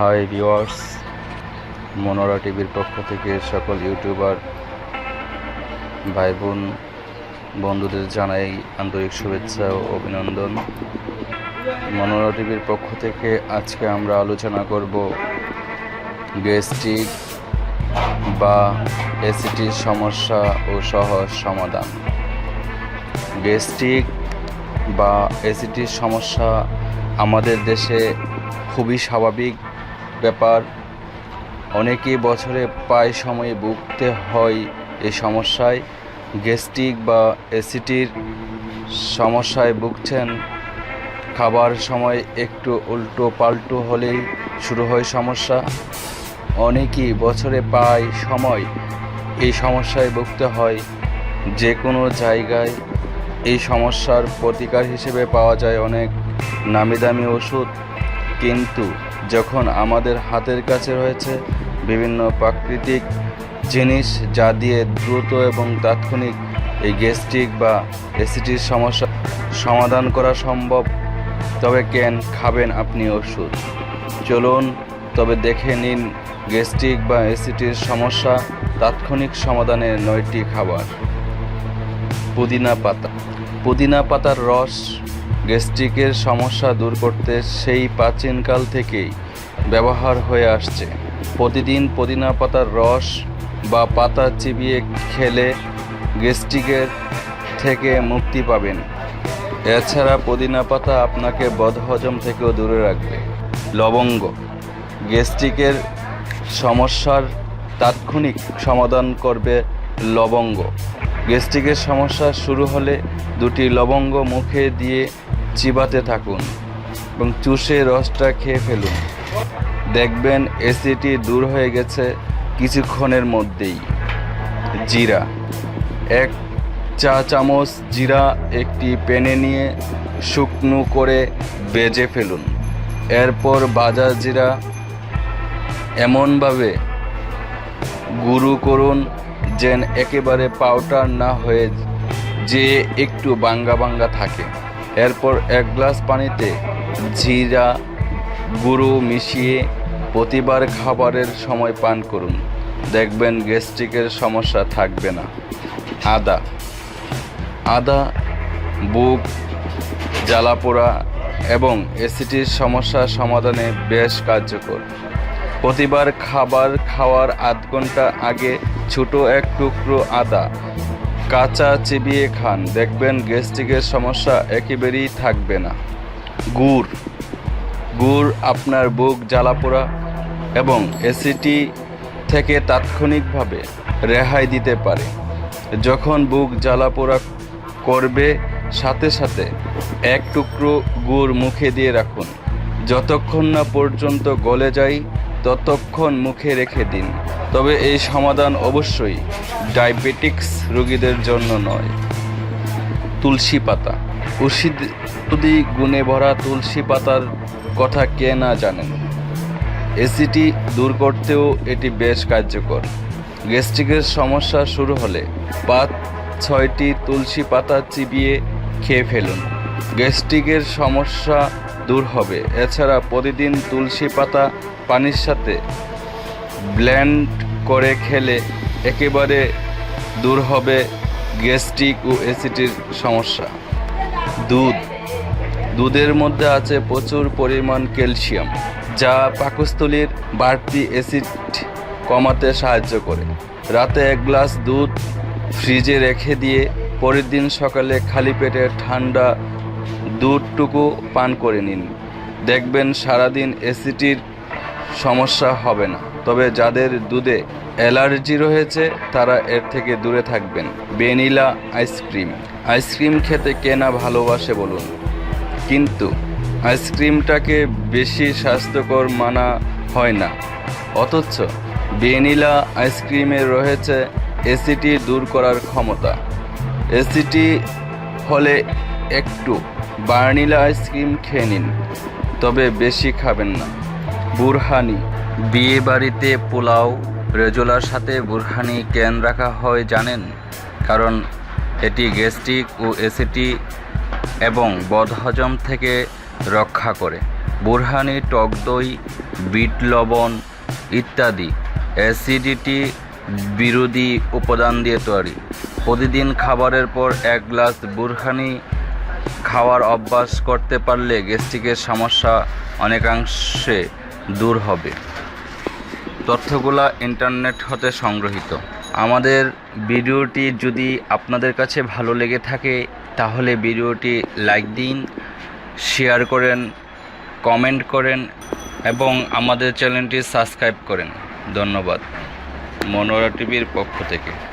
High viewers Manora টিভির পক্ষ থেকে সকল ইউটিউবার ভাই বোন বন্ধুদের জানাই আন্তরিক শুভেচ্ছা ও অভিনন্দন। মনোরা টিভির পক্ষ থেকে আজকে আমরা আলোচনা করব গ্যাস্ট্রিক বা অ্যাসিডিটির সমস্যা ও সহজ সমাধান। গ্যাস্ট্রিক বা অ্যাসিডিটির সমস্যা আমাদের দেশে খুবই স্বাভাবিক। ব্যাপার। অনেকেই বছরে প্রায় সময়ে ভুগতে হয় এই সমস্যায়। গ্যাস্ট্রিক বা অ্যাসিডিটির সমস্যায় ভুগছেন। খাবার সময় একটু উল্টো পাল্টো হলেই শুরু হয় সমস্যা। অনেকেই বছরে প্রায় সময় এই সমস্যায় ভুগতে হয়। যে কোনো জায়গায় এই সমস্যার প্রতিকার হিসেবে পাওয়া যায় অনেক নামি দামি ওষুধ। কিন্তু যখন আমাদের হাতের কাছে রয়েছে বিভিন্ন প্রাকৃতিক জিনিস যা দিয়ে দ্রুত এবং তাৎক্ষণিক এই গ্যাস্ট্রিক বা অ্যাসিডির সমস্যা সমাধান করা সম্ভব, তবে কেন খাবেন আপনি ওষুধ? চলুন, তবে দেখে নিন গ্যাস্ট্রিক বা অ্যাসিডির সমস্যা, তাৎক্ষণিক সমাধানের নয়টি খাবার। পুদিনা পাতা। পুদিনা পাতার রস গ্যাস্ট্রিকের সমস্যা দূর করতে সেই প্রাচীনকাল থেকেই ব্যবহার হয়ে আসছে। প্রতিদিন পুদিনা পাতার রস বা পাতা চিবিয়ে খেলে গ্যাস্ট্রিকের থেকে মুক্তি পাবেন। এছাড়া পুদিনা পাতা আপনাকে বদহজম থেকেও দূরে রাখবে। লবঙ্গ। গ্যাস্ট্রিকের সমস্যার তাৎক্ষণিক সমাধান করবে লবঙ্গ। গ্যাস্ট্রিকের সমস্যা শুরু হলে দুটি লবঙ্গ মুখে দিয়ে চিবাতে থাকুন এবং চুষে রসটা খেয়ে ফেলুন। দেখবেন এসিটি দূর হয়ে গেছে কিছুক্ষণের মধ্যেই। জিরা। এক চা চামচ জিরা একটি প্যানে নিয়ে শুকনো করে বেজে ফেলুন। এরপর বাজা জিরা এমনভাবে গুঁড়ো করুন যেন একেবারে পাউডার না হয়ে যে একটু বাঙ্গা বাঙ্গা থাকে। এরপর এক গ্লাস পানিতে জিরা গুঁড়ো মিশিয়ে প্রতিবার খাবারের সময় পান করুন। দেখবেন গ্যাস্ট্রিকের সমস্যা থাকবে না। আদা। আদা, বুক, জ্বালাপোড়া এবং অ্যাসিডির সমস্যা সমাধানে বেশ কার্যকর। প্রতিবার খাবার খাওয়ার আধ ঘণ্টা আগে ছোট এক টুকরো আদা, কাঁচা চিবিয়ে খান। দেখবেন গ্যাস্ট্রিকের সমস্যা একেবারেই থাকবে না। গুড় গুড় আপনার বুক জ্বালাপোড়া এবং অ্যাসিডি থেকে তাৎক্ষণিকভাবে রেহাই দিতে পারে। যখন বুক জ্বালাপোড়া করবে, সাথে সাথে এক টুকরো গুড় মুখে দিয়ে রাখুন। যতক্ষণ না পর্যন্ত গলে যায়, ততক্ষণ মুখে রেখে দিন। তবে এই সমাধান অবশ্যই ডায়াবেটিক্স রোগীদের জন্য নয়। তুলসী পাতা। ঔষধি গুণে ভরা তুলসী পাতার কথা কে না জানেন? এসিটি দূর করতেও এটি বেশ কার্যকর। গ্যাস্ট্রিকের সমস্যা শুরু হলে পাঁচ ছয়টি তুলসী পাতা চিবিয়ে খেয়ে ফেলুন। গ্যাস্ট্রিকের সমস্যা দূর হবে। এছাড়া প্রতিদিন তুলসী পাতা পানির সাথে ব্লেন্ড করে খেলে একেবারে দূর হবে গ্যাস্ট্রিক ও অ্যাসিডির সমস্যা। দুধ। দুধের মধ্যে আছে প্রচুর পরিমাণ ক্যালসিয়াম, যা পাকস্থলীর বাড়তি অ্যাসিড কমাতে সাহায্য করে। রাতে এক গ্লাস দুধ ফ্রিজে রেখে দিয়ে পরের দিন সকালে খালি পেটে ঠান্ডা দুধটুকু পান করে নিন। দেখবেন সারাদিন অ্যাসিডির সমস্যা হবে না। তবে যাদের দুধে অ্যালার্জি রয়েছে, তারা এর থেকে দূরে থাকবেন। Vanilla ice cream. আইসক্রিম খেতে কে না ভালোবাসে বলুন। কিন্তু আইসক্রিমটাকে বেশি স্বাস্থ্যকর মানা হয় না। অথচ ভ্যানিলা আইসক্রিমে রয়েছে এসিটি দূর করার ক্ষমতা। এসিটি হলে একটু বার্নিলা আইসক্রিম খেয়ে নিন, তবে বেশি খাবেন না। বুরহানি। বিয়ে বাড়িতে পোলাও, রেজোলার সাথে বুরহানি কেন রাখা হয় জানেন? কারণ এটি গ্যাস্ট্রিক ও অ্যাসিডি এবং বদহজম থেকে রক্ষা করে। বুরহানি, টক দই, বিট লবণ ইত্যাদি অ্যাসিডিটি বিরোধী উপাদান দিয়ে তৈরি। প্রতিদিন খাবারের পর এক গ্লাস বুরহানি খাওয়ার অভ্যাস করতে পারলে গ্যাস্ট্রিকের সমস্যা অনেকাংশে দূর হবে। তথ্যগুলা ইন্টারনেট হতে সংগৃহীত আমাদের ভিডিওটি যদি আপনাদের কাছে ভালো লেগে থাকে, তাহলে ভিডিওটি লাইক দিন, শেয়ার করেন, কমেন্ট করেন, এবং আমাদের চ্যানেলটি সাবস্ক্রাইব করেন। ধন্যবাদ। মনোরা টিভির পক্ষ থেকে।